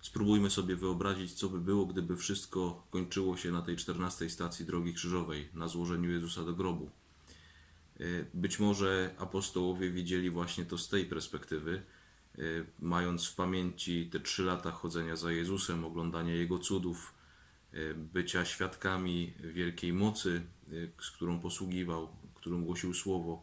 Spróbujmy sobie wyobrazić, co by było, gdyby wszystko kończyło się na tej 14 stacji Drogi Krzyżowej, na złożeniu Jezusa do grobu. E, Być może apostołowie widzieli właśnie to z tej perspektywy, e, mając w pamięci te trzy lata chodzenia za Jezusem, oglądania Jego cudów, e, bycia świadkami wielkiej mocy, z którą posługiwał, którą głosił słowo,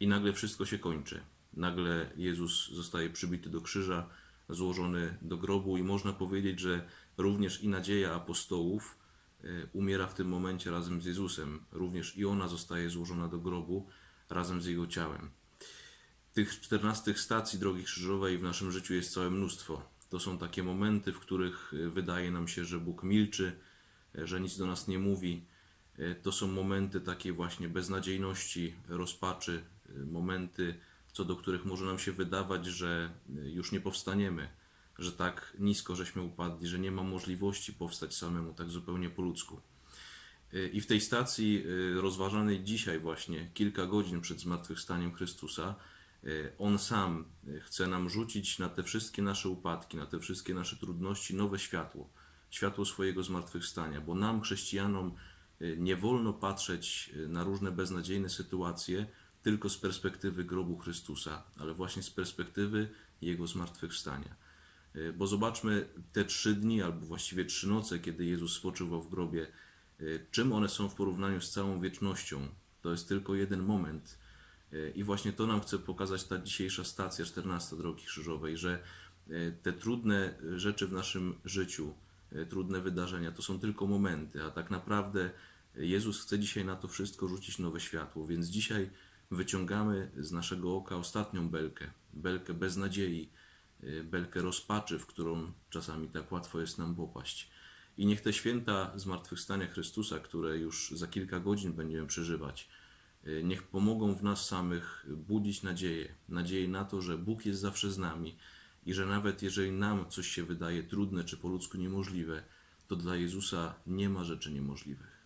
i nagle wszystko się kończy. Nagle Jezus zostaje przybity do krzyża, złożony do grobu, i można powiedzieć, że również i nadzieja apostołów e, umiera w tym momencie razem z Jezusem. Również i ona zostaje złożona do grobu razem z jego ciałem. Tych 14 stacji drogi krzyżowej w naszym życiu jest całe mnóstwo. To są takie momenty, w których e, wydaje nam się, że Bóg milczy, e, że nic do nas nie mówi. To są momenty takiej właśnie beznadziejności, rozpaczy, momenty, co do których może nam się wydawać, że e, już nie powstaniemy, że tak nisko żeśmy upadli, że nie ma możliwości powstać samemu tak zupełnie po ludzku. I w tej stacji y, rozważanej dzisiaj właśnie, kilka godzin przed zmartwychwstaniem Chrystusa, y, On sam y, chce nam rzucić na te wszystkie nasze upadki, na te wszystkie nasze trudności nowe światło. Światło swojego zmartwychwstania, bo nam, chrześcijanom, y, nie wolno patrzeć y, na różne beznadziejne sytuacje tylko z perspektywy grobu Chrystusa, ale właśnie z perspektywy Jego zmartwychwstania. Y, Bo zobaczmy te trzy dni, albo właściwie trzy noce, kiedy Jezus spoczywał w grobie, y, czym one są w porównaniu z całą wiecznością. To jest tylko jeden moment. Y, I właśnie to nam chce pokazać ta dzisiejsza stacja 14 Drogi Krzyżowej, że te trudne rzeczy w naszym życiu, trudne wydarzenia, to są tylko momenty, a tak naprawdę Jezus chce dzisiaj na to wszystko rzucić nowe światło, więc dzisiaj wyciągamy z naszego oka ostatnią belkę, belkę beznadziei, y, belkę rozpaczy, w którą czasami tak łatwo jest nam popaść. I niech te święta zmartwychwstania Chrystusa, które już za kilka godzin będziemy przeżywać, y, niech pomogą w nas samych budzić nadzieję. Nadzieję na to, że Bóg jest zawsze z nami i że nawet jeżeli nam coś się wydaje trudne czy po ludzku niemożliwe, to dla Jezusa nie ma rzeczy niemożliwych.